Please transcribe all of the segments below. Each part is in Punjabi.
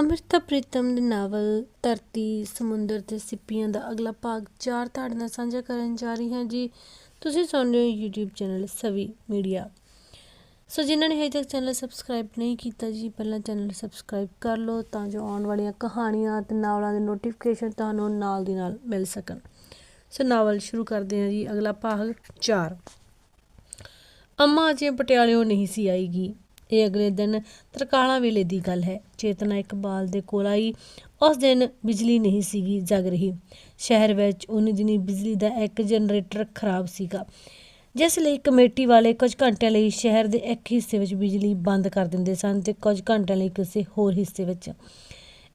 ਅੰਮ੍ਰਿਤਾ ਪ੍ਰੀਤਮ ਦੇ ਨਾਵਲ ਧਰਤੀ, ਸਮੁੰਦਰ ਤੇ ਸਿੱਪੀਆਂ ਦਾ ਅਗਲਾ ਭਾਗ ਚਾਰ ਤੁਹਾਡੇ ਨਾਲ ਸਾਂਝਾ ਕਰਨ ਜਾ ਰਹੀ ਹਾਂ ਜੀ। ਤੁਸੀਂ ਸੁਣ ਰਹੇ ਹੋ YouTube channel Savi media. So ਜਿਨ੍ਹਾਂ ਨੇ ਹਜੇ ਤੱਕ ਚੈਨਲ ਸਬਸਕ੍ਰਾਈਬ ਨਹੀਂ ਕੀਤਾ ਜੀ, ਪਹਿਲਾਂ ਚੈਨਲ ਸਬਸਕ੍ਰਾਈਬ ਕਰ ਲਓ ਤਾਂ ਜੋ ਆਉਣ ਵਾਲੀਆਂ ਕਹਾਣੀਆਂ ਤੇ ਨਾਵਲਾਂ ਦੇ ਨੋਟੀਫਿਕੇਸ਼ਨ ਤੁਹਾਨੂੰ ਨਾਲ ਦੀ ਨਾਲ ਮਿਲ ਸਕਣ। ਸੋ ਨਾਵਲ ਸ਼ੁਰੂ ਕਰਦੇ ਹਾਂ ਜੀ, ਅਗਲਾ ਭਾਗ 4 ਅੰਮਾ ਅਜੇ ਪਟਿਆਲਿਓਂ ਨਹੀਂ ਸੀ ਆਈਗੀ। ਇਹ ਅਗਲੇ ਦਿਨ ਤਰਕਾਲਾਂ ਵੇਲੇ ਦੀ ਗੱਲ ਹੈ। ਚੇਤਨਾ ਇਕਬਾਲ ਦੇ ਕੋਲ ਆਈ। ਉਸ ਦਿਨ ਬਿਜਲੀ ਨਹੀਂ ਸੀਗੀ, ਜਗ ਰਹੀ। ਸ਼ਹਿਰ ਵਿੱਚ ਉਨੀ ਦਿਨੀ ਬਿਜਲੀ ਦਾ ਇੱਕ ਜਨਰੇਟਰ ਖਰਾਬ ਸੀਗਾ, ਜਿਸ ਲਈ ਕਮੇਟੀ ਵਾਲੇ ਕੁਝ ਘੰਟਿਆਂ ਲਈ ਸ਼ਹਿਰ ਦੇ ਇੱਕ ਹਿੱਸੇ ਵਿੱਚ ਬਿਜਲੀ ਬੰਦ ਕਰ ਦਿੰਦੇ ਸਨ ਤੇ ਕੁਝ ਘੰਟਿਆਂ ਲਈ ਕਿਸੇ ਹੋਰ ਹਿੱਸੇ ਵਿੱਚ।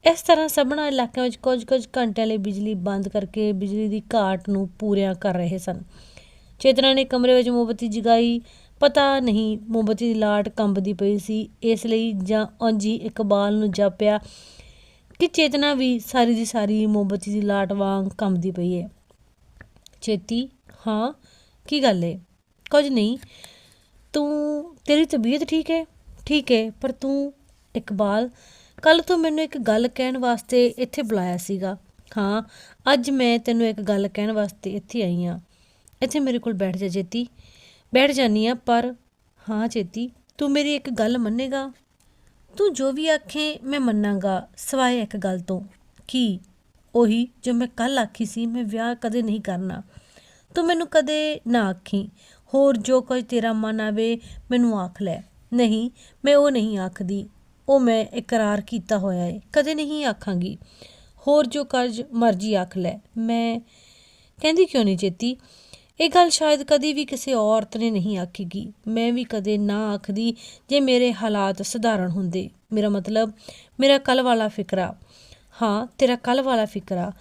ਇਸ ਤਰ੍ਹਾਂ ਸਭਨਾ ਇਲਾਕਿਆਂ ਵਿੱਚ ਕੁਝ ਕੁਝ ਘੰਟਿਆਂ ਲਈ ਬਿਜਲੀ ਬੰਦ ਕਰਕੇ ਬਿਜਲੀ ਦੀ ਘਾਟ ਨੂੰ ਪੂਰਿਆ ਕਰ ਰਹੇ ਸਨ। ਚੇਤਨਾ ਨੇ ਕਮਰੇ ਵਿੱਚ ਮੋਮਬੱਤੀ ਜਗਾਈ। ਪਤਾ ਨਹੀਂ ਮੋਮਬੱਤੀ ਦੀ ਲਾਟ ਕੰਬਦੀ ਪਈ ਸੀ, ਇਸ ਲਈ ਜਾਂ ਉਂਜੀ ਇਕਬਾਲ ਨੂੰ ਜਾਪਿਆ ਕਿ ਚੇਤਨਾ ਵੀ ਸਾਰੀ ਦੀ ਸਾਰੀ ਮੋਮਬੱਤੀ ਦੀ ਲਾਟ ਵਾਂਗ ਕੰਬਦੀ ਪਈ ਹੈ ਚੇਤੀ, ਹਾਂ, ਕੀ ਗੱਲ ਹੈ ਕੁਝ ਨਹੀਂ। ਤੂੰ, ਤੇਰੀ ਤਬੀਅਤ ਠੀਕ ਹੈ ਠੀਕ ਹੈ ਪਰ ਤੂੰ ਇਕਬਾਲ ਕੱਲ ਤੋਂ ਮੈਨੂੰ ਇੱਕ ਗੱਲ ਕਹਿਣ ਵਾਸਤੇ ਇੱਥੇ ਬੁਲਾਇਆ ਸੀਗਾ। ਹਾਂ, ਅੱਜ ਮੈਂ ਤੈਨੂੰ ਇੱਕ ਗੱਲ ਕਹਿਣ ਵਾਸਤੇ ਇੱਥੇ ਆਈ ਹਾਂ ਇੱਥੇ ਮੇਰੇ ਕੋਲ ਬੈਠ ਜਾ ਚੇਤੀ ਬੈਠ ਜਾਨੀ ਆ, ਪਰ ਹਾਂ ਚੇਤੀ, ਤੂੰ ਮੇਰੀ ਇੱਕ ਗੱਲ ਮੰਨੇਗਾ? ਤੂੰ ਜੋ ਵੀ ਆਖੇ ਮੈਂ ਮੰਨਾਂਗਾ, ਸਵਾਏ ਇੱਕ ਗੱਲ ਤੋਂ, ਕੀ ਉਹੀ ਜੋ ਮੈਂ ਕੱਲ ਆਖੀ ਸੀ, ਮੈਂ ਵਿਆਹ ਕਦੇ ਨਹੀਂ ਕਰਨਾ। ਤੂੰ ਮੈਨੂੰ ਕਦੇ ਨਾ ਆਖੀ, ਹੋਰ ਜੋ ਕੁਝ ਤੇਰਾ ਮਨ ਆਵੇ, ਮੈਨੂੰ ਆਖ ਲੈ। ਨਹੀਂ, ਮੈਂ ਉਹ ਨਹੀਂ ਆਖਦੀ, ਉਹ ਮੈਂ ਇਕਰਾਰ ਕੀਤਾ ਹੋਇਆ ਹੈ ਕਦੇ ਨਹੀਂ ਆਖਾਂਗੀ। ਹੋਰ ਜੋ ਕਰਜ਼ ਮਰਜ਼ੀ ਆਖ ਲੈ, ਮੈਂ ਕਹਿੰਦੀ ਕਿਉਂ ਨਹੀਂ ਚੇਤੀ? ਇਹ ਗੱਲ ਸ਼ਾਇਦ ਕਦੀ ਵੀ ਕਿਸੇ ਔਰਤ ਨੇ ਨਹੀਂ ਆਖੀਗੀ। ਮੈਂ ਵੀ ਕਦੇ ਨਾ ਆਖਦੀ ਜੇ ਮੇਰੇ ਹਾਲਾਤ ਸਧਾਰਨ ਹੁੰਦੇ। ਮੇਰਾ ਮਤਲਬ, ਮੇਰਾ ਕੱਲ ਵਾਲਾ ਫਿਕਰਾ। ਹਾਂ, ਤੇਰਾ ਕੱਲ ਵਾਲਾ ਫਿਕਰਾ।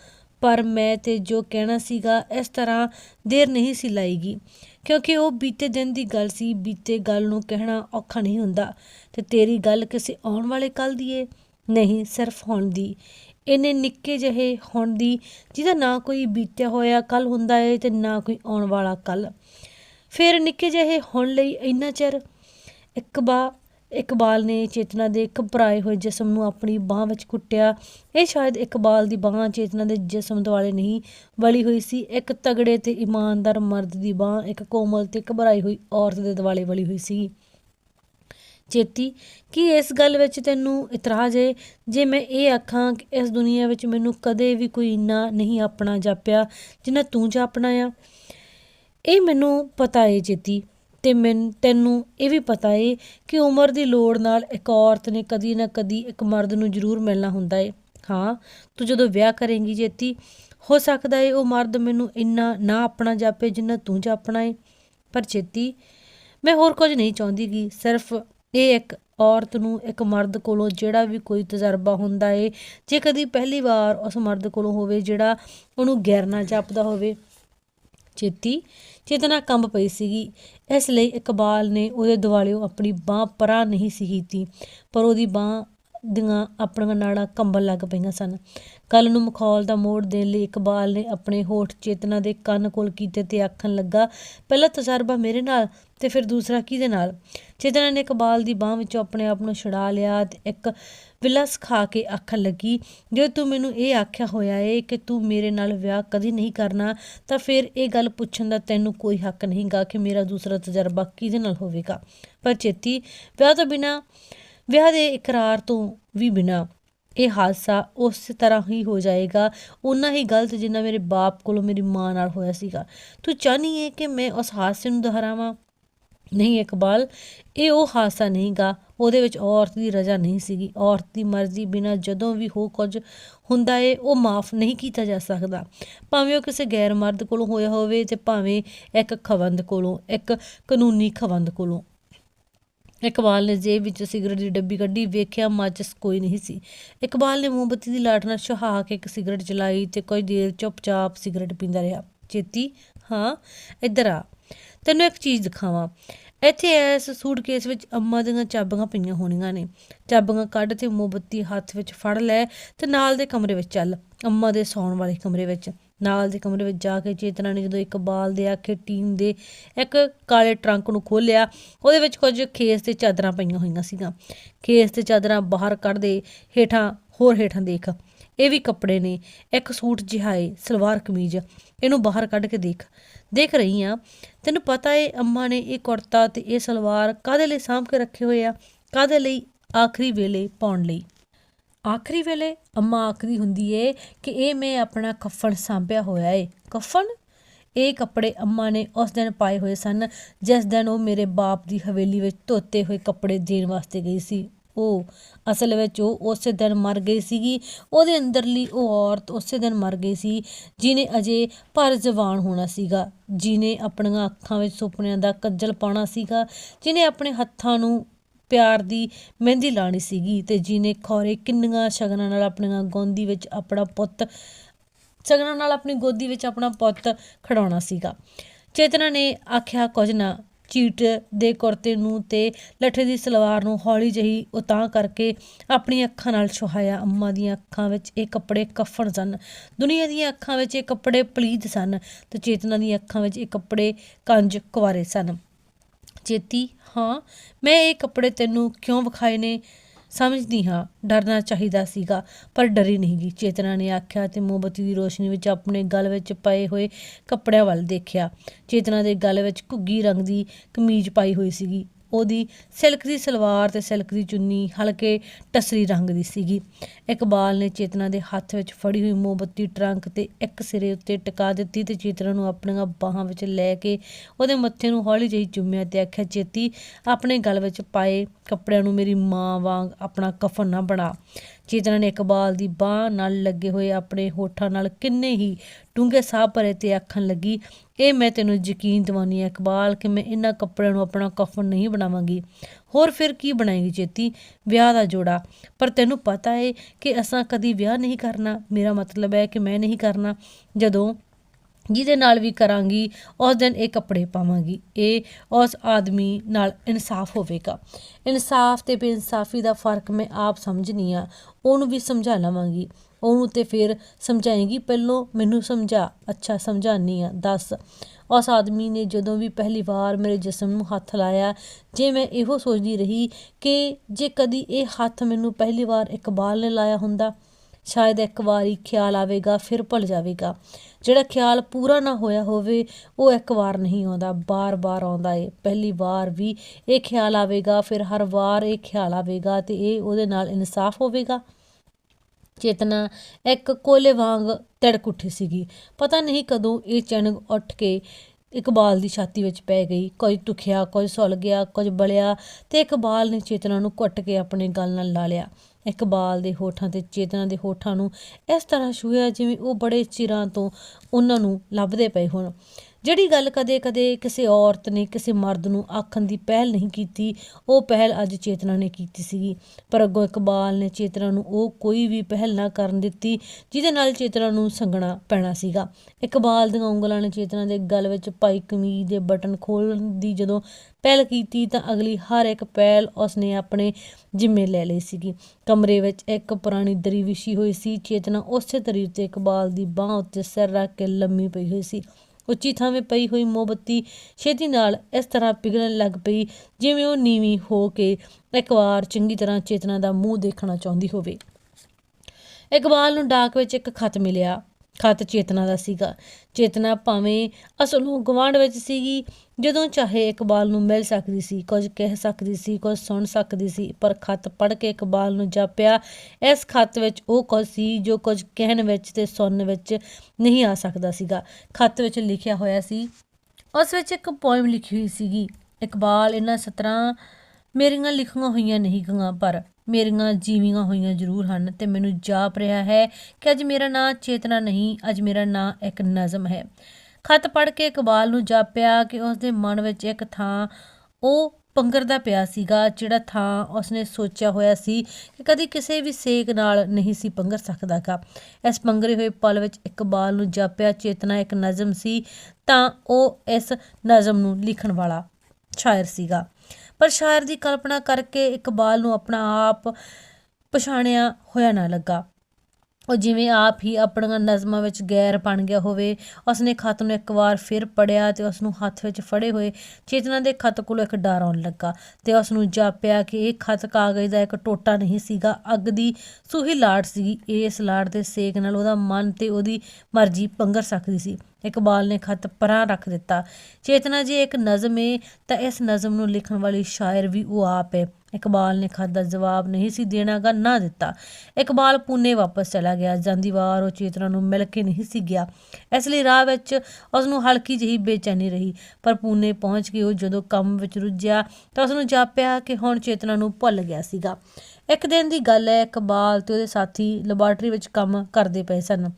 ਪਰ ਮੈਂ ਤੇ ਜੋ ਕਹਿਣਾ ਸੀਗਾ, ਇਸ ਤਰ੍ਹਾਂ ਦੇਰ ਨਹੀਂ ਸੀ ਲਾਏਗੀ ਕਿਉਂਕਿ ਉਹ ਬੀਤੇ ਦਿਨ ਦੀ ਗੱਲ ਸੀ, ਬੀਤੇ ਗੱਲ ਨੂੰ ਕਹਿਣਾ ਔਖਾ ਨਹੀਂ ਹੁੰਦਾ। ਤੇ ਤੇਰੀ ਗੱਲ ਕਿਸੇ ਆਉਣ ਵਾਲੇ ਕੱਲ ਦੀ ਏ? ਨਹੀਂ, ਸਿਰਫ ਹੁਣ ਦੀ। ਇੰਨੇ ਨਿੱਕੇ ਜਿਹੇ ਹੁਣ ਦੀ, ਜਿਹਦਾ ਨਾ ਕੋਈ ਬੀਤਿਆ ਹੋਇਆ ਕੱਲ ਹੁੰਦਾ ਏ ਤੇ ਨਾ ਕੋਈ ਆਉਣ ਵਾਲਾ ਕੱਲ। ਫਿਰ ਨਿੱਕੇ ਜਿਹੇ ਹੁਣ ਲਈ ਇੰਨਾ ਚਿਰ ਇਕਬਾ ਇਕਬਾਲ ਨੇ ਚੇਤਨਾ ਦੇ ਘਬਰਾਏ ਹੋਏ ਜਿਸਮ ਨੂੰ ਆਪਣੀ ਬਾਹ ਵਿੱਚ ਕੁੱਟਿਆ। ਇਹ ਸ਼ਾਇਦ ਇਕਬਾਲ ਦੀ ਬਾਹ, ਚੇਤਨਾ ਦੇ ਜਿਸਮ ਦੁਆਲੇ ਨਹੀਂ ਵਲੀ ਹੋਈ ਸੀ। ਇੱਕ ਤਗੜੇ ਤੇ ਇਮਾਨਦਾਰ ਮਰਦ ਦੀ ਬਾਹ, ਇੱਕ ਕੋਮਲ ਤੇ ਘਬਰਾਈ ਹੋਈ ਔਰਤ ਦੇ ਦੁਆਲੇ ਵਲੀ ਹੋਈ ਸੀ। ਚੇਤੀ ਕੀ ਇਸ ਗੱਲ ਵਿੱਚ ਤੈਨੂੰ ਇਤਰਾਜ਼ ਹੈ। ਜੇ ਮੈਂ ਇਹ ਆਖਾਂ ਕਿ ਇਸ ਦੁਨੀਆ ਵਿੱਚ ਮੈਨੂੰ ਕਦੇ ਵੀ ਕੋਈ ਇੰਨਾ ਨਹੀਂ ਆਪਣਾ ਜਾਪਿਆ ਜਿੰਨਾ ਤੂੰ ਜਾਪਣਾ ਆ, ਇਹ ਮੈਨੂੰ ਪਤਾ ਏ ਚੇਤੀ। ਤੇ ਮੈਂ ਤੈਨੂੰ ਇਹ ਵੀ ਪਤਾ ਏ ਕਿ ਉਮਰ ਦੀ ਲੋੜ ਨਾਲ ਇੱਕ ਔਰਤ ਨੇ ਕਦੀ ਨਾ ਕਦੀ ਇੱਕ ਮਰਦ ਨੂੰ ਜ਼ਰੂਰ ਮਿਲਣਾ ਹੁੰਦਾ ਏ ਹਾਂ, ਤੂੰ ਜਦੋਂ ਵਿਆਹ ਕਰੇਂਗੀ ਚੇਤੀ, ਹੋ ਸਕਦਾ ਏ ਉਹ ਮਰਦ ਮੈਨੂੰ ਇੰਨਾ ਨਾ ਆਪਣਾ ਜਾਪੇ ਜਿੰਨਾ ਤੂੰ ਜਾਪਣਾ ਏ ਪਰ ਚੇਤੀ, ਮੈਂ ਹੋਰ ਕੁਝ ਨਹੀਂ ਚਾਹੁੰਦੀਗੀ, ਸਿਰਫ ਇਹ ਇੱਕ ਔਰਤ ਨੂੰ ਇੱਕ ਮਰਦ ਕੋਲੋਂ ਜਿਹੜਾ ਵੀ ਕੋਈ ਤਜਰਬਾ ਹੁੰਦਾ ਏ, ਜੇ ਕਦੀ ਪਹਿਲੀ ਵਾਰ ਉਸ ਮਰਦ ਕੋਲੋਂ ਹੋਵੇ ਜਿਹੜਾ ਉਹਨੂੰ ਗੈਰ ਨਾ ਜਾਪਦਾ ਹੋਵੇ। ਚੇਤੀ, ਚੇਤਨਾ ਕੰਬ ਪਈ ਸੀਗੀ। ਇਸ ਲਈ ਇਕਬਾਲ ਨੇ ਉਹਦੇ ਦੁਆਲਿਓ ਆਪਣੀ ਬਾਹ ਪਰਾਂ ਨਹੀਂ ਸੀ ਕੀਤੀ, ਪਰ ਉਹਦੀ ਬਾਹ ਦੀਆਂ ਆਪਣੀਆਂ ਨਾੜਾਂ ਕੰਬਣ ਲੱਗ ਪਈਆਂ ਸਨ। ਕੱਲ ਨੂੰ ਮਖੌਲ ਦਾ ਮੋੜ ਦੇਣ ਲਈ ਇਕਬਾਲ ਨੇ ਆਪਣੇ ਹੋਠ ਚੇਤਨਾ ਦੇ ਕੰਨ ਕੋਲ ਕੀਤੇ ਤੇ ਆਖਣ ਲੱਗਾ, ਪਹਿਲਾ ਤਜਰਬਾ ਮੇਰੇ ਨਾਲ ਤੇ ਫਿਰ ਦੂਸਰਾ ਕਿਹਦੇ ਨਾਲ? ਚੇਤਨਾ ਨੇ ਇਕਬਾਲ ਦੀ ਬਾਹ ਵਿੱਚੋਂ ਆਪਣੇ ਆਪ ਨੂੰ ਛੁਡਾ ਲਿਆ ਤੇ ਇੱਕ ਵਿਲਸ ਖਾ ਕੇ ਆਖਣ ਲੱਗੀ, ਜੇ ਤੂੰ ਮੈਨੂੰ ਇਹ ਆਖਿਆ ਹੋਇਆ ਏ ਕਿ ਤੂੰ ਮੇਰੇ ਨਾਲ ਵਿਆਹ ਕਦੀ ਨਹੀਂ ਕਰਨਾ, ਤਾਂ ਫਿਰ ਇਹ ਗੱਲ ਪੁੱਛਣ ਦਾ ਤੈਨੂੰ ਕੋਈ ਹੱਕ ਨਹੀਂਗਾ ਕਿ ਮੇਰਾ ਦੂਸਰਾ ਤਜਰਬਾ ਕਿਹਦੇ ਨਾਲ ਹੋਵੇਗਾ? ਪਰ ਚੇਤੀ, ਵਿਆਹ ਤੋਂ ਬਿਨਾ, ਵਿਆਹ ਦੇ ਇਕਰਾਰ ਤੋਂ ਵੀ ਬਿਨਾ ਇਹ ਹਾਦਸਾ ਉਸ ਤਰ੍ਹਾਂ ਹੀ ਹੋ ਜਾਏਗਾ। ਉਨਾ ਹੀ ਗਲਤ ਜਿੰਨਾ ਮੇਰੇ ਬਾਪ ਕੋਲੋਂ ਮੇਰੀ ਮਾਂ ਨਾਲ ਹੋਇਆ ਸੀਗਾ। ਤੂੰ ਚਾਹਨੀ ਹੈ ਕਿ ਮੈਂ ਉਸ ਹਾਦਸੇ ਨੂੰ ਦੁਹਰਾਵਾਂ? ਨਹੀਂ ਇਕਬਾਲ, ਇਹ ਉਹ ਹਾਦਸਾ ਨਹੀਂਗਾ। ਉਹਦੇ ਵਿੱਚ ਔਰਤ ਦੀ ਰਜ਼ਾ ਨਹੀਂ ਸੀਗੀ। ਔਰਤ ਦੀ ਮਰਜ਼ੀ ਬਿਨਾ ਜਦੋਂ ਵੀ ਹੋ ਕੁਝ ਹੁੰਦਾ ਏ, ਉਹ ਮਾਫ ਨਹੀਂ ਕੀਤਾ ਜਾ ਸਕਦਾ। ਭਾਵੇਂ ਉਹ ਕਿਸੇ ਗੈਰ ਮਰਦ ਕੋਲੋਂ ਹੋਇਆ ਹੋਵੇ ਤੇ ਭਾਵੇਂ ਇੱਕ ਖਵੰਦ ਕੋਲੋਂ, ਇੱਕ ਕਾਨੂੰਨੀ ਖਵੰਦ ਕੋਲੋਂ। ਇਕਬਾਲ ਨੇ ਜੇਬ ਵਿੱਚ ਸਿਗਰਟ ਦੀ ਡੱਬੀ ਕੱਢੀ, ਵੇਖਿਆ ਮਾਚਿਸ ਕੋਈ ਨਹੀਂ ਸੀ। ਇਕਬਾਲ ਨੇ ਮੋਮਬੱਤੀ ਦੀ ਲਾਟ ਨਾਲ ਛਹਾ ਕੇ ਇੱਕ ਸਿਗਰਟ ਚਲਾਈ ਤੇ ਕੁਝ ਦੇਰ ਚੁੱਪਚਾਪ ਸਿਗਰਟ ਪੀਂਦਾ ਰਿਹਾ। ਚੇਤੀ? ਹਾਂ, ਇੱਧਰ ਆ। ਤੈਨੂੰ ਇੱਕ ਚੀਜ਼ ਦਿਖਾਵਾਂ। ਇੱਥੇ ਇਸ ਸੂਟਕੇਸ ਵਿੱਚ ਅੰਮਾ ਦੀਆਂ ਚਾਬੀਆਂ ਪਈਆਂ ਹੋਣੀਆਂ ਨੇ। ਚਾਬੀਆਂ ਕੱਢ ਤੇ ਮੋਮਬੱਤੀ ਹੱਥ ਵਿੱਚ ਫੜ ਲੈ ਤੇ ਨਾਲ ਦੇ ਕਮਰੇ ਵਿੱਚ ਚੱਲ। ਅੰਮਾ ਦੇ ਸੌਣ ਵਾਲੇ ਕਮਰੇ ਵਿੱਚ। ਨਾਲ ਦੇ ਕਮਰੇ ਵਿੱਚ ਜਾ ਕੇ ਚੇਤਨਾ ਨੇ ਜਦੋਂ ਇਕਬਾਲ ਦੇ ਆਖੇ ਟੀਨ ਦੇ ਇੱਕ ਕਾਲੇ ਟਰੰਕ ਨੂੰ ਖੋਲ੍ਹਿਆ, ਉਹਦੇ ਵਿੱਚ ਕੁਝ ਖੇਸ ਤੇ ਚਾਦਰਾਂ ਪਈਆਂ ਹੋਈਆਂ ਸੀਗੀਆਂ। ਖੇਸ ਤੇ ਚਾਦਰਾਂ ਬਾਹਰ ਕੱਢਦੇ ਹੇਠਾਂ, ਹੋਰ ਹੇਠਾਂ ਦੇਖ। ਇਹ ਵੀ ਕੱਪੜੇ ਨੇ, ਇੱਕ ਸੂਟ ਜਿਹਾਏ ਸਲਵਾਰ ਕਮੀਜ਼। ਇਹਨੂੰ ਬਾਹਰ ਕੱਢ ਕੇ ਦੇਖ। ਦੇਖ ਰਹੀ ਆ, ਤੈਨੂੰ ਪਤਾ ਏ, ਅੰਮਾ ਨੇ ਇਹ ਕੁੜਤਾ ਤੇ ਇਹ ਸਲਵਾਰ ਕਾਦੇ ਲਈ ਸਾਂਭ ਕੇ ਰੱਖੇ ਹੋਏ ਆ? ਕਾਦੇ ਲਈ? ਆਖਰੀ ਵੇਲੇ ਪਾਉਣ ਲਈ। ਆਖਰੀ ਵੇਲੇ ਅੰਮਾ ਆਖਰੀ ਹੁੰਦੀ ਏ ਕਿ ਇਹ ਮੈਂ ਆਪਣਾ ਕਫਨ ਸਾਂਭਿਆ ਹੋਇਆ ਏ। ਕਫਨ ਇਹ ਕੱਪੜੇ ਅੰਮਾ ਨੇ ਉਸ ਦਿਨ ਪਾਏ ਹੋਏ ਸਨ, ਜਿਸ ਦਿਨ ਉਹ ਮੇਰੇ ਬਾਪ ਦੀ ਹਵੇਲੀ ਵਿੱਚ ਧੋਤੇ ਹੋਏ ਕੱਪੜੇ ਦੇਣ ਵਾਸਤੇ ਗਈ ਸੀ। ਉਹ ਅਸਲ ਵਿੱਚ ਉਹ ਉਸੇ ਦਿਨ ਮਰ ਗਈ ਸੀਗੀ। ਉਹਦੇ ਅੰਦਰਲੀ ਉਹ ਔਰਤ ਉਸੇ ਦਿਨ ਮਰ ਗਈ ਸੀ, ਜਿਨੇ ਅਜੇ ਭਰ ਜਵਾਨ ਹੋਣਾ ਸੀਗਾ, ਜਿਨੇ ਆਪਣੀਆਂ ਅੱਖਾਂ ਵਿੱਚ ਸੁਪਨਿਆਂ ਦਾ ਕੱਜਲ ਪਾਉਣਾ ਸੀਗਾ, ਜਿਨੇ ਆਪਣੇ ਹੱਥਾਂ ਨੂੰ ਪਿਆਰ ਦੀ ਮਹਿੰਦੀ ਲਾਣੀ ਸੀਗੀ ਤੇ ਜਿਨੇ ਖੌਰੇ ਕਿੰਨੀਆਂ ਸ਼ਗਨਾਂ ਨਾਲ ਆਪਣੀਆਂ ਗੋਦੀ ਵਿੱਚ ਆਪਣਾ ਪੁੱਤ, ਸ਼ਗਨਾਂ ਨਾਲ ਆਪਣੀ ਗੋਦੀ ਵਿੱਚ ਆਪਣਾ ਪੁੱਤ ਖੜਾਉਣਾ ਸੀਗਾ। ਚੇਤਨਾ ਨੇ ਆਖਿਆ, ਕੁਝ ਨਾ, ਚੀਟ ਦੇ ਕੁਰਤੇ ਨੂੰ ਤੇ ਲੱਠੇ ਦੀ ਸਲਵਾਰ ਨੂੰ ਹੌਲੀ ਜਹੀ ਉਤਾਂ ਕਰਕੇ ਆਪਣੀਆਂ ਅੱਖਾਂ ਨਾਲ ਛੁਹਾਇਆ ਅੰਮਾ ਦੀਆਂ ਅੱਖਾਂ ਵਿੱਚ ਇਹ ਕੱਪੜੇ ਕਫਨ ਸਨ। ਦੁਨੀਆ ਦੀਆਂ ਅੱਖਾਂ ਵਿੱਚ ਇਹ ਕੱਪੜੇ ਪਲੀਤ ਸਨ ਤੇ ਚੇਤਨਾ ਦੀਆਂ ਅੱਖਾਂ ਵਿੱਚ ਇਹ ਕੱਪੜੇ ਕੰਜ ਕੁਵਾਰੇ ਸਨ। ਚੇਤੀ, ਹਾਂ, ਮੈਂ ਇਹ ਕੱਪੜੇ ਤੈਨੂੰ ਕਿਉਂ ਵਿਖਾਏ ਨੇ? ਸਮਝਦੀ ਹਾਂ, ਡਰਨਾ ਚਾਹੀਦਾ ਸੀਗਾ, ਪਰ ਡਰੀ ਨਹੀਂ ਗਈ। ਚੇਤਨਾ ਨੇ ਆਖਿਆ ਤੇ ਮੋਮਬਤੀ ਦੀ ਰੋਸ਼ਨੀ ਵਿੱਚ ਆਪਣੇ ਗਲ ਵਿੱਚ ਪਏ ਹੋਏ ਕੱਪੜਿਆਂ ਵੱਲ ਦੇਖਿਆ। ਚੇਤਨਾ ਦੇ ਗਲ ਵਿੱਚ ਘੁੱਗੀ ਰੰਗ ਦੀ ਕਮੀਜ਼ ਪਾਈ ਹੋਈ ਸੀਗੀ। ਉਹਦੀ ਸਿਲਕ ਦੀ ਸਲਵਾਰ ਤੇ ਸਿਲਕ ਦੀ ਚੁੰਨੀ ਹਲਕੇ ਟਸਰੀ ਰੰਗ ਦੀ ਸੀਗੀ। ਇਕਬਾਲ ਨੇ ਚੇਤਨਾ ਦੇ ਹੱਥ ਵਿੱਚ ਫੜੀ ਹੋਈ ਮੋਮਬੱਤੀ, ਟਰੰਕ ਤੇ ਇੱਕ ਸਿਰੇ ਉੱਤੇ ਟਿਕਾ ਦਿੱਤੀ ਤੇ ਚੇਤਨਾ ਨੂੰ ਆਪਣੀਆਂ ਬਾਹਾਂ ਵਿੱਚ ਲੈ ਕੇ ਉਹਦੇ ਮੱਥੇ ਨੂੰ ਹੌਲੀ ਜਿਹੀ ਚੁੰਮਿਆ ਤੇ ਆਖਿਆ, ਚੇਤੀ, ਆਪਣੇ ਗਲ ਵਿੱਚ ਪਾਏ ਕੱਪੜਿਆਂ ਨੂੰ ਮੇਰੀ ਮਾਂ ਵਾਂਗ ਆਪਣਾ ਕਫਨ ਨਾ ਬਣਾ। ਚੇਤਨਾ ਨੇ ਇਕਬਾਲ ਦੀ ਬਾਹ ਨਾਲ ਲੱਗੇ ਹੋਏ ਆਪਣੇ ਹੋਠਾਂ ਨਾਲ ਕਿੰਨੇ ਹੀ ਡੂੰਘੇ ਸਾਹ ਭਰੇ ਤੇ ਆਖਣ ਲੱਗੀ, ਇਹ ਮੈਂ ਤੈਨੂੰ ਯਕੀਨ ਦਿਵਾਨੀ ਹੈ ਇਕਬਾਲ ਕਿ ਮੈਂ ਇਹਨਾਂ ਕੱਪੜਿਆਂ ਨੂੰ ਆਪਣਾ ਕਫਨ ਨਹੀਂ ਬਣਾਵਾਂਗੀ। ਹੋਰ ਫਿਰ ਕੀ ਬਣਾਏਗੀ ਚੇਤੀ ਵਿਆਹ ਦਾ ਜੋੜਾ। ਪਰ ਤੈਨੂੰ ਪਤਾ ਹੈ ਕਿ ਅਸਾਂ ਕਦੀ ਵਿਆਹ ਨਹੀਂ ਕਰਨਾ। ਮੇਰਾ ਮਤਲਬ ਹੈ ਕਿ ਮੈਂ ਨਹੀਂ ਕਰਨਾ। ਜਦੋਂ ਜਿਹਦੇ ਨਾਲ ਵੀ ਕਰਾਂਗੀ, ਉਸ ਦਿਨ ਇਹ ਕੱਪੜੇ ਪਾਵਾਂਗੀ। ਇਹ ਉਸ ਆਦਮੀ ਨਾਲ ਇਨਸਾਫ ਹੋਵੇਗਾ। ਇਨਸਾਫ ਤੇ ਬੇਇਨਸਾਫੀ ਦਾ ਫ਼ਰਕ ਮੈਂ ਆਪ ਸਮਝਨੀ ਆ ਉਹਨੂੰ ਵੀ ਸਮਝਾ ਲਵਾਂਗੀ। ਉਹਨੂੰ ਤੇ ਫਿਰ ਸਮਝਾਏਗੀ, ਪਹਿਲੋਂ ਮੈਨੂੰ ਸਮਝਾ। ਅੱਛਾ ਸਮਝਾਨੀ ਆ ਦੱਸ। ਉਸ ਆਦਮੀ ਨੇ ਜਦੋਂ ਵੀ ਪਹਿਲੀ ਵਾਰ ਮੇਰੇ ਜਿਸਮ ਨੂੰ ਹੱਥ ਲਾਇਆ, ਜੇ ਮੈਂ ਇਹੋ ਸੋਚਦੀ ਰਹੀ ਕਿ ਜੇ ਕਦੀ ਇਹ ਹੱਥ ਮੈਨੂੰ ਪਹਿਲੀ ਵਾਰ ਇਕਬਾਲ ਨੇ ਲਾਇਆ ਹੁੰਦਾ ਸ਼ਾਇਦ ਇੱਕ ਵਾਰੀ ਖਿਆਲ ਆਵੇਗਾ, ਫਿਰ ਭੁੱਲ ਜਾਵੇਗਾ। ਜਿਹੜਾ ਖਿਆਲ ਪੂਰਾ ਨਾ ਹੋਇਆ ਹੋਵੇ, ਉਹ ਇੱਕ ਵਾਰ ਨਹੀਂ ਆਉਂਦਾ, ਬਾਰ-ਬਾਰ ਆਉਂਦਾ ਏ। ਪਹਿਲੀ ਵਾਰ ਵੀ ਇਹ ਖਿਆਲ ਆਵੇਗਾ, ਫਿਰ ਹਰ ਵਾਰ ਇਹ ਖਿਆਲ ਆਵੇਗਾ ਤੇ ਇਹ ਉਹਦੇ ਨਾਲ ਇਨਸਾਫ ਹੋਵੇਗਾ। ਚੇਤਨਾ ਇੱਕ ਕੋਲੇ ਵਾਂਗ ਤੜਕ ਉੱਠੀ ਸੀਗੀ। ਪਤਾ ਨਹੀਂ ਕਦੋਂ ਇਹ ਚਣਗ ਉੱਠ ਕੇ ਇਕਬਾਲ ਦੀ ਛਾਤੀ ਵਿੱਚ ਪੈ ਗਈ। ਕੁਝ ਟੁਖਿਆ ਕੁਝ ਸੁਲ ਗਿਆ, ਕੁਝ ਬਲਿਆ ਤੇ ਇਕਬਾਲ ਨੇ ਚੇਤਨਾ ਨੂੰ ਘੁੱਟ ਕੇ ਆਪਣੇ ਗਲ ਨਾਲ ਲਾ ਲਿਆ। ਇਕਬਾਲ ਦੇ ਹੋਠਾਂ ਤੇ ਚੇਤਨਾ ਦੇ ਹੋਠਾਂ ਨੂੰ ਇਸ ਤਰ੍ਹਾਂ ਛੂਹਿਆ ਜਿਵੇਂ ਉਹ ਬੜੇ ਚਿਰਾਂ ਤੋਂ ਉਹਨਾਂ ਨੂੰ ਲੱਭਦੇ ਪਏ ਹੋਣ। ਜਿਹੜੀ ਗੱਲ ਕਦੇ-ਕਦੇ ਕਿਸੇ ਔਰਤ ਨੇ ਕਿਸੇ ਮਰਦ ਨੂੰ ਆਖਣ ਦੀ ਪਹਿਲ ਨਹੀਂ ਕੀਤੀ, ਉਹ ਪਹਿਲ ਅੱਜ ਚੇਤਨਾ ਨੇ ਕੀਤੀ ਸੀਗੀ। ਪਰ ਅੱਗੋਂ ਇਕਬਾਲ ਨੇ ਚੇਤਨਾ ਨੂੰ ਉਹ ਕੋਈ ਵੀ ਪਹਿਲ ਨਾ ਕਰਨ ਦਿੱਤੀ, ਜਿਹਦੇ ਨਾਲ ਚੇਤਨਾ ਨੂੰ ਸੰਗਣਾ ਪੈਣਾ ਸੀਗਾ। ਇਕਬਾਲ ਦੀਆਂ ਉਂਗਲਾਂ ਨੇ ਚੇਤਨਾ ਦੇ ਗਲ ਵਿੱਚ ਪਾਈ ਕਮੀਜ਼ ਦੇ ਬਟਨ ਖੋਲ੍ਹਣ ਦੀ ਜਦੋਂ ਪਹਿਲ ਕੀਤੀ ਤਾਂ ਅਗਲੀ ਹਰ ਇੱਕ ਪਹਿਲ ਉਸਨੇ ਆਪਣੇ ਜ਼ਿੰਮੇ ਲੈ ਲਈ ਸੀਗੀ। ਕਮਰੇ ਵਿੱਚ ਇੱਕ ਪੁਰਾਣੀ ਦਰੀ ਵਿਛੀ ਹੋਈ ਸੀ, ਚੇਤਨਾ ਉਸੇ ਦਰੀ ਉੱਤੇ ਇਕਬਾਲ ਦੀ ਬਾਹ ਉੱਤੇ ਸਿਰ ਰੱਖ ਕੇ ਲੰਮੀ ਪਈ ਹੋਈ ਸੀ। ਉੱਚੀ ਥਾਵੇਂ ਪਈ ਹੋਈ ਮੋਮਬੱਤੀ ਛੇਤੀ ਨਾਲ ਇਸ ਤਰ੍ਹਾਂ ਪਿਘਲਣ ਲੱਗ ਪਈ ਜਿਵੇਂ ਉਹ ਨੀਵੀਂ ਹੋ ਕੇ ਇੱਕ ਵਾਰ ਚੰਗੀ ਤਰ੍ਹਾਂ ਚੇਤਨਾ ਦਾ ਮੂੰਹ ਦੇਖਣਾ ਚਾਹੁੰਦੀ ਹੋਵੇ। ਇਕਬਾਲ ਨੂੰ ਡਾਕ ਵਿੱਚ ਇੱਕ ਖਤ ਮਿਲਿਆ। ਖਤ ਚੇਤਨਾ ਦਾ ਸੀਗਾ। ਚੇਤਨਾ ਭਾਵੇਂ ਅਸਲੋਂ ਗਵਾਂਢ ਵਿੱਚ ਸੀਗੀ, ਜਦੋਂ ਚਾਹੇ ਇਕਬਾਲ ਨੂੰ ਮਿਲ ਸਕਦੀ ਸੀ, ਕੁਝ ਕਹਿ ਸਕਦੀ ਸੀ, ਕੁਝ ਸੁਣ ਸਕਦੀ ਸੀ, ਪਰ ਖਤ ਪੜ੍ਹ ਕੇ ਇਕਬਾਲ ਨੂੰ ਜਾਪਿਆ, ਇਸ ਖਤ ਵਿੱਚ ਉਹ ਕੁਝ ਸੀ ਜੋ ਕੁਝ ਕਹਿਣ ਵਿੱਚ ਤੇ ਸੁਣਨ ਵਿੱਚ ਨਹੀਂ ਆ ਸਕਦਾ ਸੀਗਾ। ਖਤ ਵਿੱਚ ਲਿਖਿਆ ਹੋਇਆ ਸੀ। ਉਸ ਵਿੱਚ ਇੱਕ ਪੋਇਮ ਲਿਖੀ ਹੋਈ ਸੀਗੀ, ਇਕਬਾਲ ਇਹਨਾਂ ਸਤਰਾਂ ਮੇਰੀਆਂ ਲਿਖੀਆਂ ਹੋਈਆਂ ਨਹੀਂ ਗਈਆਂ ਪਰ ਮੇਰੀਆਂ ਜੀਵੀਆਂ ਹੋਈਆਂ ਜ਼ਰੂਰ ਹਨ ਤੇ ਮੈਨੂੰ ਜਾਪ ਰਿਹਾ ਹੈ ਕਿ ਅੱਜ ਮੇਰਾ ਨਾਂ ਚੇਤਨਾ ਨਹੀਂ, ਅੱਜ ਮੇਰਾ ਨਾਂ ਇੱਕ ਨਜ਼ਮ ਹੈ। ਖਤ ਪੜ੍ਹ ਕੇ ਇਕਬਾਲ ਨੂੰ ਜਾਪਿਆ ਕਿ ਉਸ ਦੇ ਮਨ ਵਿੱਚ ਇੱਕ ਥਾਂ ਉਹ ਪੰਗਰਦਾ ਪਿਆ ਸੀਗਾ, ਜਿਹੜਾ ਥਾਂ ਉਸਨੇ ਸੋਚਿਆ ਹੋਇਆ ਸੀ ਕਿ ਕਦੀ ਕਿਸੇ ਵੀ ਸੇਕ ਨਾਲ ਨਹੀਂ ਸੀ ਪੰਗਰ ਸਕਦਾਗਾ। ਇਸ ਪੰਗਰੇ ਹੋਏ ਪਲ ਵਿੱਚ ਇਕਬਾਲ ਨੂੰ ਜਾਪਿਆ ਚੇਤਨਾ ਇੱਕ ਨਜ਼ਮ ਸੀ, ਤਾਂ ਉਹ ਇਸ ਨਜ਼ਮ ਨੂੰ ਲਿਖਣ ਵਾਲਾ ਸ਼ਾਇਰ ਸੀਗਾ। ਪਰ ਸ਼ਾਇਰ ਦੀ ਕਲਪਨਾ ਕਰਕੇ ਇਕਬਾਲ ਨੂੰ ਆਪਣਾ ਆਪ ਪਛਾਣਿਆ ਹੋਇਆ ਨਾ ਲੱਗਾ। ਉਹ ਜਿਵੇਂ ਆਪ ਹੀ ਆਪਣੀਆਂ ਨਜ਼ਮਾਂ ਵਿੱਚ ਗੈਰ ਬਣ ਗਿਆ ਹੋਵੇ, ਉਸਨੇ ਖਤ ਨੂੰ ਇੱਕ ਵਾਰ ਫਿਰ ਪੜਿਆ ਤੇ ਉਸ ਨੂੰ ਹੱਥ ਵਿੱਚ ਫੜੇ ਹੋਏ ਚੇਤਨਾ ਦੇ ਖਤ ਕੋਲ ਇੱਕ ਡਰ ਆਉਣ ਲੱਗਾ ਤੇ ਉਸ ਨੂੰ ਜਾਪਿਆ ਕਿ ਇਹ ਖਤ ਕਾਗਜ਼ ਦਾ ਇੱਕ ਟੋਟਾ ਨਹੀਂ ਸੀਗਾ, ਅੱਗ ਦੀ ਸੂਹੀ ਲਾੜ ਸੀ ਇਸ ਲਾੜ ਦੇ ਸੇਕ ਨਾਲ ਉਹਦਾ ਮਨ ਤੇ ਉਹਦੀ ਮਰਜ਼ੀ ਪੰਗਰ ਸਕਦੀ ਸੀ। ਇਕਬਾਲ ਨੇ ਖਤ ਪਰਾਂ ਰੱਖ ਦਿੱਤਾ। ਚੇਤਨਾ ਜੀ, ਇੱਕ ਨਜ਼ਮ ਏ, ਤਾਂ ਇਸ ਨਜ਼ਮ ਨੂੰ ਲਿਖਣ ਵਾਲੀ ਸ਼ਾਇਰ ਵੀ ਉਹ ਆਪ ਹੈ ਇਕਬਾਲ ਨੇ ਖਤ ਦਾ ਜਵਾਬ ਨਹੀਂ ਸੀ ਦੇਣਾਗਾ, ਨਾ ਦਿੱਤਾ। ਇਕਬਾਲ ਪੂਨੇ ਵਾਪਸ ਚਲਾ ਗਿਆ। ਜਾਂਦੀ ਵਾਰ ਉਹ ਚੇਤਨਾ ਨੂੰ ਮਿਲ ਕੇ ਨਹੀਂ ਸੀ ਗਿਆ। ਇਸ ਲਈ ਰਾਹ ਵਿੱਚ ਉਸ ਨੂੰ ਹਲਕੀ ਜਿਹੀ ਬੇਚੈਨੀ ਰਹੀ। ਪਰ ਪੂਨੇ ਪਹੁੰਚ ਕੇ ਉਹ ਜਦੋਂ ਕੰਮ ਵਿੱਚ ਰੁੱਝਿਆ, ਤਾਂ ਉਸ ਨੂੰ ਜਾਪਿਆ ਕਿ ਹੁਣ ਚੇਤਨਾ ਨੂੰ ਭੁੱਲ ਗਿਆ ਸੀਗਾ। ਇੱਕ ਦਿਨ ਦੀ ਗੱਲ ਹੈ, ਇਕਬਾਲ ਤੇ ਉਹਦੇ ਸਾਥੀ ਲੈਬਾਰਟਰੀ ਵਿੱਚ ਕੰਮ ਕਰਦੇ ਪਏ ਸਨ।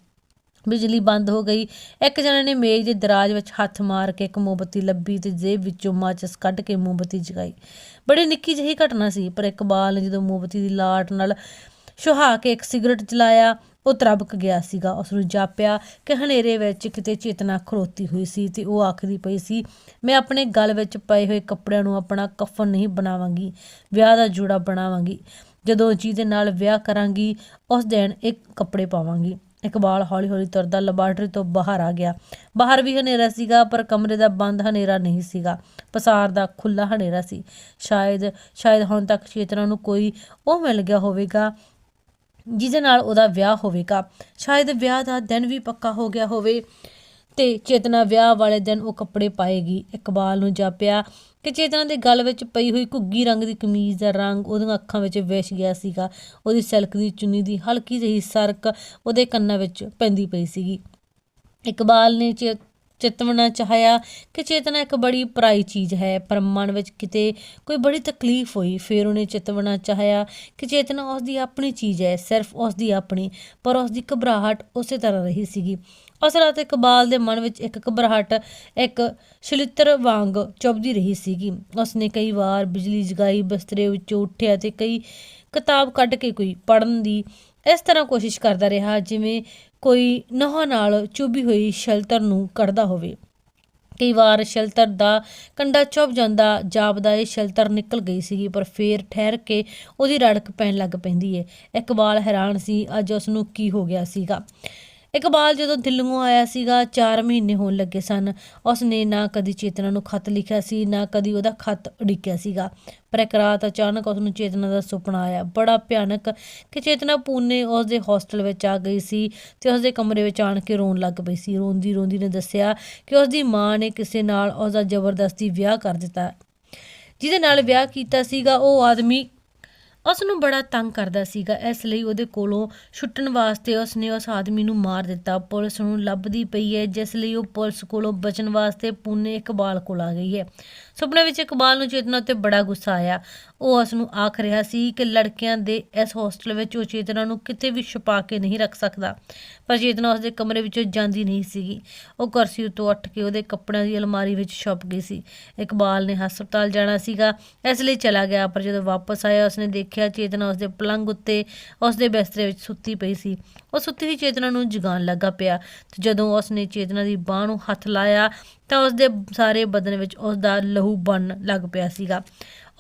ਬਿਜਲੀ ਬੰਦ ਹੋ ਗਈ। ਇੱਕ ਜਣੇ ਨੇ ਮੇਜ਼ ਦੇ ਦਰਾਜ ਵਿੱਚ ਹੱਥ ਮਾਰ ਕੇ ਇੱਕ ਮੋਮਬੱਤੀ ਲੱਭੀ ਤੇ ਜੇਬ ਵਿੱਚੋਂ ਮਾਚਸ ਕੱਢ ਕੇ ਮੋਮਬੱਤੀ ਜਗਾਈ। ਬੜੀ ਨਿੱਕੀ ਜਿਹੀ ਘਟਨਾ ਸੀ, ਪਰ ਇਕਬਾਲ ਨੇ ਜਦੋਂ ਮੋਮਬੱਤੀ ਦੀ ਲਾਟ ਨਾਲ ਸੁਹਾ ਕੇ ਇੱਕ ਸਿਗਰਟ ਜਲਾਇਆ ਉਹ ਤਰਬਕ ਗਿਆ ਸੀਗਾ। ਉਸ ਨੂੰ ਜਾਪਿਆ ਕਿ ਹਨੇਰੇ ਵਿੱਚ ਕਿਤੇ ਚੇਤਨਾ ਖਲੋਤੀ ਹੋਈ ਸੀ ਤੇ ਉਹ ਆਖਦੀ ਪਈ ਸੀ, ਮੈਂ ਆਪਣੇ ਗਲ ਵਿੱਚ ਪਏ ਹੋਏ ਕੱਪੜਿਆਂ ਨੂੰ ਆਪਣਾ ਕਫਨ ਨਹੀਂ ਬਣਾਵਾਂਗੀ, ਵਿਆਹ ਦਾ ਜੋੜਾ ਬਣਾਵਾਂਗੀ। ਜਦੋਂ ਜੀ ਦੇ ਨਾਲ ਵਿਆਹ ਕਰਾਂਗੀ, ਉਸ ਦਿਨ ਇੱਕ ਕੱਪੜੇ ਪਾਵਾਂਗੀ। ਇਕਬਾਲ ਹੌਲੀ ਹੌਲੀ ਤੁਰਦਾ ਲੈਬਾਰਟਰੀ ਤੋਂ ਬਾਹਰ ਆ ਗਿਆ। ਬਾਹਰ ਵੀ ਹਨੇਰਾ ਸੀਗਾ, ਪਰ ਕਮਰੇ ਦਾ ਬੰਦ ਹਨੇਰਾ ਨਹੀਂ ਸੀਗਾ। ਪਸਾਰ ਦਾ ਖੁੱਲਾ ਹਨੇਰਾ ਸੀ। ਸ਼ਾਇਦ ਸ਼ਾਇਦ ਹੁਣ ਤੱਕ ਚੇਤਨਾ ਨੂੰ ਕੋਈ ਉਹ ਮਿਲ ਗਿਆ ਹੋਵੇਗਾ, ਜਿਹਦੇ ਨਾਲ ਉਹਦਾ ਵਿਆਹ ਹੋਵੇਗਾ। ਸ਼ਾਇਦ ਵਿਆਹ ਦਾ ਦਿਨ ਵੀ ਪੱਕਾ ਹੋ ਗਿਆ ਹੋਵੇ। ਤੇ ਚੇਤਨਾ ਵਿਆਹ ਵਾਲੇ ਦਿਨ ਉਹ ਕੱਪੜੇ ਪਾਏਗੀ ਇਕਬਾਲ ਨੂੰ ਜਾਪਿਆ ਕਿ ਚੇਤਨਾ ਦੇ ਗਲ ਵਿੱਚ ਪਈ ਹੋਈ ਘੁੱਗੀ ਰੰਗ ਦੀ ਕਮੀਜ਼ ਦਾ ਰੰਗ ਉਹਦੀਆਂ ਅੱਖਾਂ ਵਿੱਚ ਵਿਛ ਗਿਆ ਸੀਗਾ। ਉਹਦੀ ਸਿਲਕ ਦੀ ਚੁੰਨੀ ਦੀ ਹਲਕੀ ਜਿਹੀ ਸਰਕ ਉਹਦੇ ਕੰਨਾਂ ਵਿੱਚ ਪੈਂਦੀ ਪਈ ਸੀਗੀ। ਇਕਬਾਲ ਨੇ ਚੇ ਚਿਤਵਣਾ ਚਾਹਿਆ ਕਿ ਚੇਤਨਾ ਇੱਕ ਬੜੀ ਪਰਾਈ ਚੀਜ਼ ਹੈ, ਪਰ ਮਨ ਵਿੱਚ ਕਿਤੇ ਕੋਈ ਬੜੀ ਤਕਲੀਫ ਹੋਈ। ਫਿਰ ਉਹਨੇ ਚਿਤਵਣਾ ਚਾਹਿਆ ਕਿ ਚੇਤਨਾ ਉਸ ਦੀ ਆਪਣੀ ਚੀਜ਼ ਹੈ, ਸਿਰਫ ਉਸ ਦੀ ਆਪਣੀ, ਪਰ ਉਸ ਦੀ ਘਬਰਾਹਟ ਉਸੇ ਤਰ੍ਹਾਂ ਰਹੀ ਸੀਗੀ। ਉਸ ਰਾਤ ਇਕਬਾਲ ਦੇ ਮਨ ਵਿੱਚ ਇੱਕ ਘਬਰਾਹਟ, ਇੱਕ ਛਲਿੱਤਰ ਵਾਂਗ ਚੁੱਭਦੀ ਰਹੀ ਸੀਗੀ। ਉਸਨੇ ਕਈ ਵਾਰ ਬਿਜਲੀ ਜਗਾਈ, ਬਿਸਤਰੇ ਵਿੱਚੋਂ ਉੱਠਿਆ ਤੇ ਕਈ ਕਿਤਾਬ ਕੱਢ ਕੇ ਕੋਈ ਪੜਨ ਦੀ ਇਸ ਤਰ੍ਹਾਂ ਕੋਸ਼ਿਸ਼ ਕਰਦਾ ਰਿਹਾ, ਜਿਵੇਂ ਕੋਈ ਨਹੁੰ ਨਾਲ ਚੁੱਭੀ ਹੋਈ ਸ਼ੈਲਟਰ ਨੂੰ ਕੱਢਦਾ ਹੋਵੇ। ਕਈ ਵਾਰ ਸ਼ਲਤਰ ਦਾ ਕੰਡਾ ਚੁੱਭ ਜਾਂਦਾ, ਜਾਪਦਾ ਇਹ ਸ਼ਲਤਰ ਨਿਕਲ ਗਈ ਸੀਗੀ, ਪਰ ਫੇਰ ਠਹਿਰ ਕੇ ਉਹਦੀ ਰੜਕ ਪੈਣ ਲੱਗ ਪੈਂਦੀ ਏ। ਇਕਬਾਲ ਹੈਰਾਨ ਸੀ, ਅੱਜ ਉਸ ਨੂੰ ਕੀ ਹੋ ਗਿਆ ਸੀਗਾ? ਇਕਬਾਲ ਜਦੋਂ ਦਿੱਲੀੋਂ ਆਇਆ ਸੀਗਾ 4 ਮਹੀਨੇ ਹੋਣ ਲੱਗੇ ਸਨ। ਉਸ ਨੇ ਨਾ ਕਦੀ ਚੇਤਨਾ ਨੂੰ ਖਤ ਲਿਖਿਆ ਸੀ, ਨਾ ਕਦੀ ਉਹਦਾ ਖਤ ਉਡੀਕਿਆ ਸੀਗਾ। ਪਰ ਇੱਕ ਰਾਤ ਅਚਾਨਕ ਉਸਨੂੰ ਚੇਤਨਾ ਦਾ ਸੁਪਨਾ ਆਇਆ। ਬੜਾ ਭਿਆਨਕ ਕਿ ਚੇਤਨਾ ਪੂਨੇ ਉਸਦੇ ਹੋਸਟਲ ਵਿੱਚ ਆ ਗਈ ਸੀ ਤੇ ਉਸਦੇ ਕਮਰੇ ਵਿੱਚ ਆਣ ਕੇ ਰੋਣ ਲੱਗ ਪਈ ਸੀ। ਰੋਂਦੀ ਰੋਂਦੀ ਨੇ ਦੱਸਿਆ ਕਿ ਉਸ ਦੀ ਮਾਂ ਨੇ ਕਿਸੇ ਨਾਲ ਉਸਦਾ ਜ਼ਬਰਦਸਤੀ ਵਿਆਹ ਕਰ ਦਿੱਤਾ। ਜਿਹਦੇ ਨਾਲ ਵਿਆਹ ਕੀਤਾ ਸੀਗਾ, ਉਹ ਆਦਮੀ ਉਸ ਨੂੰ ਬੜਾ ਤੰਗ ਕਰਦਾ ਸੀਗਾ। ਇਸ ਲਈ ਉਹਦੇ ਕੋਲੋਂ ਛੁੱਟਣ ਵਾਸਤੇ ਉਸ ਨੇ ਉਸ ਆਦਮੀ ਨੂੰ ਮਾਰ ਦਿੱਤਾ। ਪੁਲਿਸ ਨੂੰ ਲੱਭਦੀ ਪਈ ਹੈ, ਜਿਸ ਲਈ ਉਹ ਪੁਲਿਸ ਕੋਲੋਂ ਬਚਣ ਵਾਸਤੇ ਪੂਨੇ ਇਕਬਾਲ ਕੋਲ ਆ ਗਈ ਹੈ। ਸੁਪਨੇ ਵਿੱਚ ਇਕਬਾਲ ਨੂੰ ਚੇਤਨਾ ਉੱਤੇ ਬੜਾ ਗੁੱਸਾ ਆਇਆ। ਉਹ ਉਸ ਨੂੰ ਆਖ ਰਿਹਾ ਸੀ ਕਿ ਲੜਕਿਆਂ ਦੇ ਇਸ ਹੋਸਟਲ ਵਿੱਚ ਉਹ ਚੇਤਨਾ ਨੂੰ ਕਿਤੇ ਵੀ ਛੁਪਾ ਕੇ ਨਹੀਂ ਰੱਖ ਸਕਦਾ। ਪਰ ਚੇਤਨਾ ਉਸ ਦੇ ਕਮਰੇ ਵਿੱਚੋਂ ਜਾਂਦੀ ਨਹੀਂ ਸੀਗੀ। ਉਹ ਕੁਰਸੀ ਉੱਤੋਂ ਉੱਠ ਕੇ ਉਹਦੇ ਕੱਪੜਿਆਂ ਦੀ ਅਲਮਾਰੀ ਵਿੱਚ ਛੁਪ ਗਈ ਸੀ। ਇਕਬਾਲ ਨੇ ਹਸਪਤਾਲ ਜਾਣਾ ਸੀਗਾ। ਇਸ ਲਈ ਚਲਾ ਗਿਆ, ਪਰ ਜਦੋਂ ਵਾਪਸ ਆਇਆ, ਉਸਨੇ ਦੇਖਿਆ ਚੇਤਨਾ ਉਸਦੇ ਪਲੰਗ ਉੱਤੇ ਉਸਦੇ ਬਿਸਤਰੇ ਵਿੱਚ ਸੁੱਤੀ ਪਈ ਸੀ। ਉਹ ਸੁੱਤੀ ਹੋਈ ਚੇਤਨਾ ਨੂੰ ਜਗਾਉਣ ਲੱਗਾ ਪਿਆ ਤੇ ਜਦੋਂ ਉਸ ਨੇ ਚੇਤਨਾ ਦੀ ਬਾਹ ਨੂੰ ਹੱਥ ਲਾਇਆ, ਤਾਂ ਉਸਦੇ ਸਾਰੇ ਬਦਨ ਵਿੱਚ ਉਸਦਾ ਲਹੂ ਬਣ ਲੱਗ ਪਿਆ ਸੀਗਾ।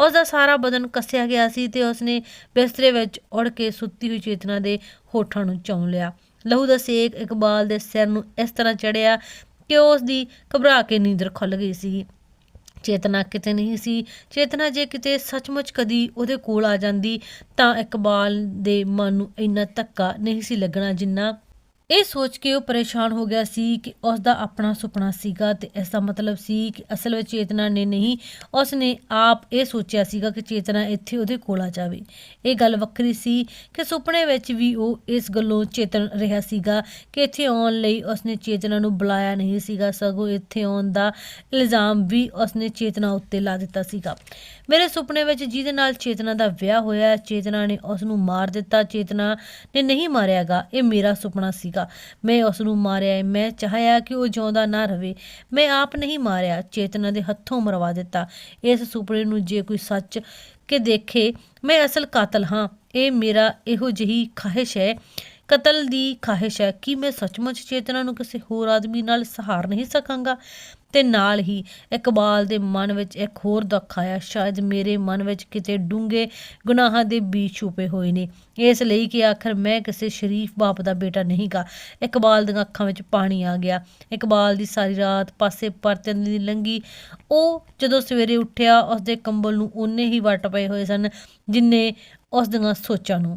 ਉਸਦਾ ਸਾਰਾ ਬਦਨ ਕੱਸਿਆ ਗਿਆ ਸੀ ਤੇ ਉਸਨੇ ਬਿਸਤਰੇ ਵਿੱਚ ਉੜ ਕੇ ਸੁੱਤੀ ਹੋਈ ਚੇਤਨਾ ਦੇ ਹੋਠਾਂ ਨੂੰ ਚੌਂ ਲਿਆ। ਲਹੂ ਦਾ ਸੇਕ ਇਕਬਾਲ ਦੇ ਸਿਰ ਨੂੰ ਇਸ ਤਰ੍ਹਾਂ ਚੜਿਆ ਕਿ ਉਸ ਦੀ ਘਬਰਾ ਕੇ ਨੀਂਦਰ ਖੁੱਲ ਗਈ ਸੀ। ਚੇਤਨਾ ਕਿਤੇ ਨਹੀਂ ਸੀ। ਚੇਤਨਾ ਜੇ ਕਿਤੇ ਸੱਚਮੁੱਚ ਕਦੀ ਉਹਦੇ ਕੋਲ ਆ ਜਾਂਦੀ ਤਾਂ ਇਕਬਾਲ ਦੇ ਮਨ ਨੂੰ ਇੰਨਾ ਧੱਕਾ ਨਹੀਂ ਸੀ ਲੱਗਣਾ ਜਿੰਨਾ ਇਹ ਸੋਚ ਕੇ ਉਹ ਪਰੇਸ਼ਾਨ ਹੋ ਗਿਆ ਸੀ ਕਿ ਉਸ ਦਾ ਆਪਣਾ ਸੁਪਨਾ ਸੀਗਾ ਤੇ ਇਸ ਦਾ ਮਤਲਬ ਸੀ ਕਿ ਅਸਲ ਵਿੱਚ ਚੇਤਨਾ ਨੇ ਨਹੀਂ ਉਸ ਨੇ ਆਪ ਇਹ ਸੋਚਿਆ ਸੀਗਾ ਕਿ ਚੇਤਨਾ ਇੱਥੇ ਉਹਦੇ ਕੋਲ ਆ ਜਾਵੇ। ਇਹ ਗੱਲ ਵੱਖਰੀ ਸੀ ਕਿ ਸੁਪਨੇ ਵਿੱਚ ਵੀ ਉਹ ਇਸ ਗੱਲੋਂ ਚੇਤਨ ਰਿਹਾ ਸੀਗਾ ਕਿ ਇੱਥੇ ਆਉਣ ਲਈ ਉਸਨੇ ਚੇਤਨਾ ਨੂੰ ਬੁਲਾਇਆ ਨਹੀਂ ਸੀਗਾ, ਸਗੋਂ ਇੱਥੇ ਆਉਣ ਦਾ ਇਲਜ਼ਾਮ ਵੀ ਉਸਨੇ ਚੇਤਨਾ ਉੱਤੇ ਲਾ ਦਿੱਤਾ ਸੀਗਾ। ਮੇਰੇ ਸੁਪਨੇ ਵਿੱਚ ਜਿਹਦੇ ਨਾਲ ਚੇਤਨਾ ਦਾ ਵਿਆਹ ਹੋਇਆ, ਚੇਤਨਾ ਨੇ ਉਸ ਨੂੰ ਮਾਰ ਦਿੱਤਾ, ਚੇਤਨਾ ਨੇ ਨਹੀਂ ਮਾਰਿਆਗਾ, ਇਹ ਮੇਰਾ ਸੁਪਨਾ ਸੀਗਾ। ਮੈਂ ਉਸ ਨੂੰ ਮਾਰਿਆ ਹੈ। ਮੈਂ ਚਾਹਿਆ ਕਿ ਉਹ ਜਿਉਂਦਾ ਨਾ ਰਵੇ ਮੈਂ ਆਪ ਨਹੀਂ ਮਾਰਿਆ। ਚੇਤਨਾ ਦੇ ਹੱਥੋਂ ਮਰਵਾ ਦਿੱਤਾ। ਇਸ ਸੁਪਨੇ ਨੂੰ ਜੇ ਕੋਈ ਸੱਚ ਕੇ ਦੇਖੇ, ਮੈਂ ਅਸਲ ਕਾਤਲ ਹਾਂ। ਇਹ ਮੇਰਾ ਇਹੋ ਜਿਹੀ ਖਾਹਿਸ਼ ਹੈ ਕਤਲ ਦੀ ਖਾਹਿਸ਼ ਹੈ। ਕਿ ਮੈਂ ਸੱਚਮੁੱਚ ਚੇਤਨਾ ਨੂੰ ਕਿਸੇ ਹੋਰ ਆਦਮੀ ਨਾਲ ਸਹਾਰ ਨਹੀਂ ਸਕਾਂਗਾ? ਤੇ ਨਾਲ ਹੀ ਇਕਬਾਲ ਦੇ ਮਨ ਵਿੱਚ ਇੱਕ ਹੋਰ ਦੁੱਖ ਆਇਆ। ਸ਼ਾਇਦ ਮੇਰੇ ਮਨ ਵਿੱਚ ਕਿਤੇ ਡੂੰਘੇ ਗੁਨਾਹਾਂ ਦੇ ਬੀਜ ਛੁਪੇ ਹੋਏ ਨੇ। ਇਸ ਲਈ ਕਿ ਆਖਰ ਮੈਂ ਕਿਸੇ ਸ਼ਰੀਫ ਬਾਪ ਦਾ ਬੇਟਾ ਨਹੀਂ ਗਾ ਇਕਬਾਲ ਦੀਆਂ ਅੱਖਾਂ ਵਿੱਚ ਪਾਣੀ ਆ ਗਿਆ। ਇਕਬਾਲ ਦੀ ਸਾਰੀ ਰਾਤ ਪਾਸੇ ਪਰਤਨ ਦੀ ਲੰਗੀ ਉਹ ਜਦੋਂ ਸਵੇਰੇ ਉੱਠਿਆ, ਉਸਦੇ ਕੰਬਲ ਨੂੰ ਉਹਨੇ ਹੀ ਵੱਟ ਪਏ ਹੋਏ ਸਨ, ਜਿੰਨੇ ਉਸ ਦੀਆਂ ਸੋਚਾਂ ਨੂੰ।